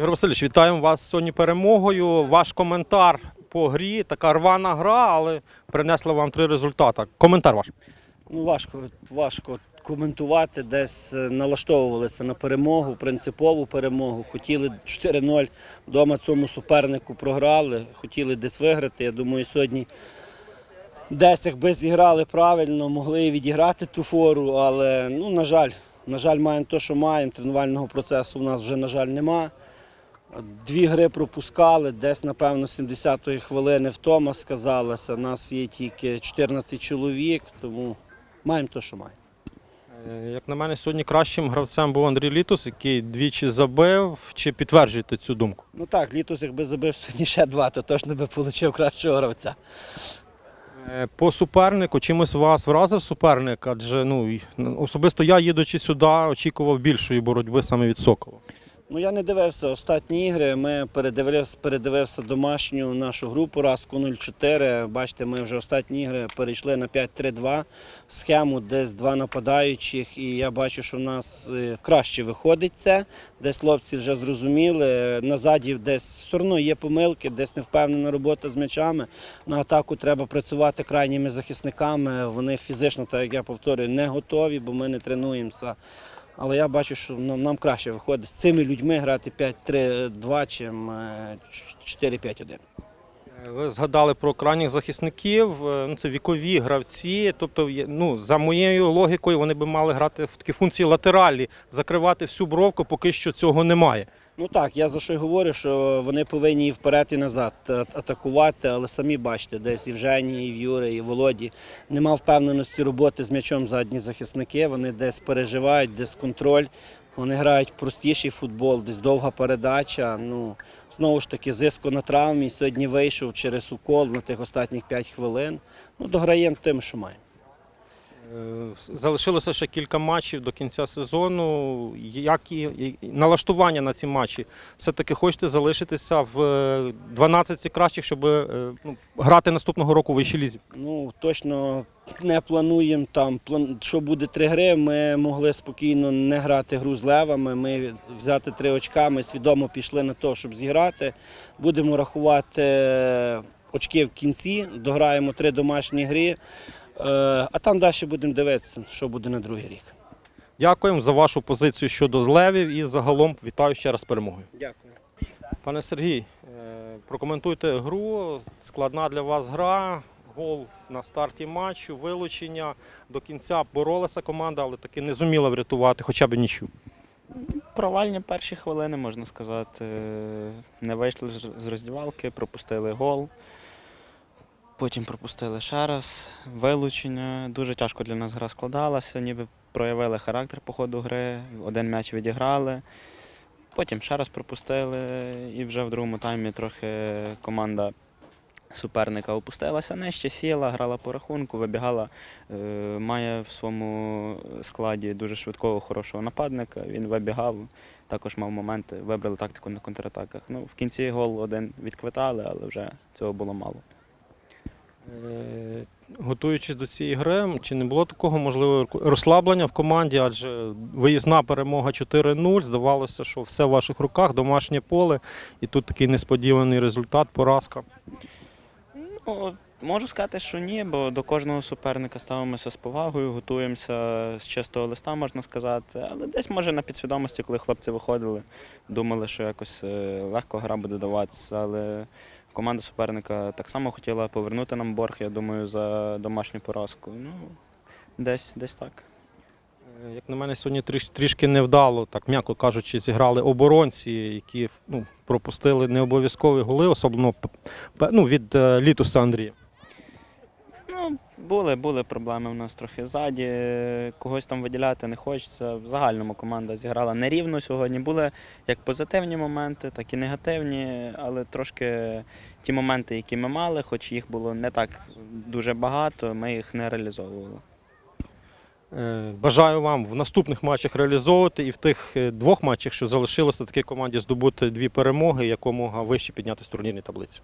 Ігор Васильович, вітаємо вас сьогодні перемогою. Ваш коментар по грі, така рвана гра, але принесла вам три результати. Коментар ваш. Ну, важко, важко коментувати. Десь е, налаштовувалися на перемогу, принципову перемогу. Хотіли 4-0 вдома цьому супернику програли, хотіли десь виграти. Я думаю, сьогодні десь якби зіграли правильно, могли відіграти ту фору, але ну, на жаль, на жаль, маємо те, що маємо. Тренувального процесу в нас вже, на жаль, нема. Дві гри пропускали, десь, напевно, 70-ї хвилини втома сказалася. Нас є тільки 14 чоловік, тому маємо те, що маємо. Е, Як на мене, сьогодні кращим гравцем був Андрій Літус, який двічі забив. Чи підтверджуєте цю думку? Ну так, літос, якби забив сьогодні ще два, то точно би отримав кращого гравця. Е, По супернику, чимось вас вразив суперник? Адже ну, особисто я, їдучи сюди, очікував більшої боротьби саме від Сокола. Ну я не дивився останні ігри. Ми передивився, передивився домашню нашу групу Раску 04. Бачите, ми вже останні ігри перейшли на 5-3-2 схему, десь два нападаючих. І я бачу, що в нас е, краще виходить це. Десь хлопці вже зрозуміли. Назаді десь все одно є помилки, десь невпевнена робота з м'ячами. На атаку треба працювати крайніми захисниками. Вони фізично, так як я повторюю, не готові, бо ми не тренуємося. Але я бачу, що нам, нам краще виходить з цими людьми грати 5-3-2, чим е, 4-5-1. Е, Ви згадали про крайніх захисників, е, ну, це вікові гравці. Тобто, ну, за моєю логікою, вони би мали грати в такі функції латералі, закривати всю бровку, поки що цього немає. Ну так, я за що й говорю, що вони повинні і вперед і назад атакувати, але самі бачите, десь і в Жені, і в Юри, і в Володі нема впевненості роботи з м'ячом задні захисники. Вони десь переживають, десь контроль. Вони грають простіший футбол, десь довга передача. Ну, знову ж таки, зиско на травмі. Сьогодні вийшов через укол на тих останніх 5 хвилин. Ну, дограємо тим, що маємо. Е, Залишилося ще кілька матчів до кінця сезону. Як і налаштування на ці матчі? Все-таки хочете залишитися в е, 12 кращих, щоб е, ну, грати наступного року в вищій лізі? Ну, точно не плануємо там, що буде три гри. Ми могли спокійно не грати гру з левами. Ми взяти три очка. Ми свідомо пішли на те, щоб зіграти. Будемо рахувати е, очки в кінці, дограємо три домашні гри. Е, А там далі будемо дивитися, що буде на другий рік. Дякуємо за вашу позицію щодо злевів і загалом вітаю ще раз з перемогою. Дякую. Пане Сергій, е, прокоментуйте гру. Складна для вас гра. Гол на старті матчу, вилучення. До кінця боролася команда, але таки не зуміла врятувати хоча б нічю. Провальні перші хвилини, можна сказати. Не вийшли з роздівалки, пропустили гол. Потім пропустили ще раз. Вилучення. Дуже тяжко для нас гра складалася, ніби проявили характер по ходу гри, один м'яч відіграли. Потім ще раз пропустили, і вже в другому таймі трохи команда суперника опустилася нижче, сіла, грала по рахунку, вибігала, е, має в своєму складі дуже швидкого, хорошого нападника. Він вибігав, також мав моменти, вибрали тактику на контратаках. Ну, в кінці гол один відквитали, але вже цього було мало. Е, Готуючись до цієї гри, чи не було такого можливо розслаблення в команді? Адже виїзна перемога 4-0. Здавалося, що все в ваших руках, домашнє поле, і тут такий несподіваний результат, поразка. Ну, можу сказати, що ні, бо до кожного суперника ставимося з повагою, готуємося з чистого листа, можна сказати. Але десь, може, на підсвідомості, коли хлопці виходили, думали, що якось е, легко гра буде даватися. Але команда суперника так само хотіла повернути нам борг, я думаю, за домашню поразку. Ну, десь, десь так. Е, Як на мене, сьогодні тріш, трішки невдало, так м'яко кажучи, зіграли оборонці, які ну, пропустили необов'язкові голи, особливо ну, від е, Літуса Андрія. Були, були проблеми в нас трохи ззаді. Когось там виділяти не хочеться. В загальному команда зіграла нерівно сьогодні. Були як позитивні моменти, так і негативні, але трошки ті моменти, які ми мали, хоч їх було не так дуже багато, ми їх не реалізовували. Е, Бажаю вам в наступних матчах реалізовувати і в тих е, двох матчах, що залишилося, такій команді здобути дві перемоги, якомога вище піднятися в турнірній таблиці.